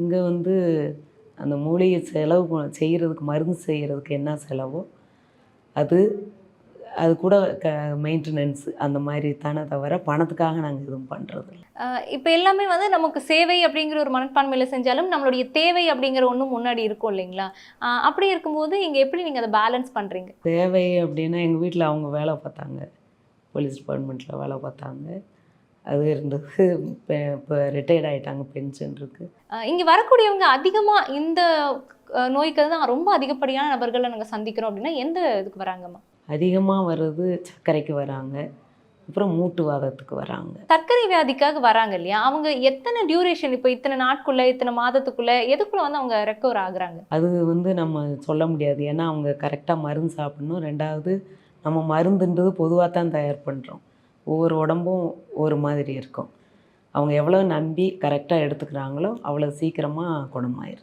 இங்கே வந்து அந்த மூலிகை செலவு செய்கிறதுக்கு மருந்து செய்கிறதுக்கு என்ன செலவோ அது அது கூட க மெயின்டெனன்ஸ் அந்த மாதிரி தானே தவிர பணத்துக்காக நாங்கள் எதுவும் பண்ணுறது இப்போ எல்லாமே வந்து நமக்கு சேவை அப்படிங்கிற ஒரு மனப்பான்மையில செஞ்சாலும் நம்மளுடைய தேவை அப்படிங்கிற ஒன்றும் முன்னாடி இருக்கும் இல்லைங்களா? அப்படி இருக்கும்போது இங்க எப்படி நீங்க அதை பேலன்ஸ் பண்றீங்க? தேவை அப்படின்னா எங்கள் வீட்டில் அவங்க வேலை பார்த்தாங்க. போலீஸ் டிபார்ட்மெண்ட்டில் வேலை பார்த்தாங்க. அது இருந்தது இப்போ இப்போ ரிட்டையர்ட் ஆகிட்டாங்க பென்ஷன் இருக்குது இங்க வரக்கூடியவங்க அதிகமா இந்த நோய்க்கு தான் ரொம்ப அதிகப்படியான நபர்களை நாங்க சந்திக்கிறோம் அப்படின்னா எந்த இதுக்கு வராங்கம்மா? அதிகமாக வர்றது சர்க்கரைக்கு வராங்க. அப்புறம் மூட்டு வாதத்துக்கு வராங்க. சர்க்கரை வியாதிக்காக வராங்க இல்லையா? அவங்க எத்தனை டியூரேஷன் இப்போ இத்தனை நாட்குள்ள இத்தனை மாதத்துக்குள்ள எதுக்குள்ள வந்து அவங்க ரெக்கவர் ஆகுறாங்க? அது வந்து நம்ம சொல்ல முடியாது. ஏன்னா அவங்க கரெக்டாக மருந்து சாப்பிடணும். ரெண்டாவது நம்ம மருந்துன்றது பொதுவாக தான் தயார் பண்ணுறோம் ஒவ்வொரு உடம்பும் ஒரு மாதிரி இருக்கும். அவங்க எவ்வளோ நம்பி கரெக்டாக எடுத்துக்கிறாங்களோ அவ்வளோ சீக்கிரமாக குணமாயிரும்.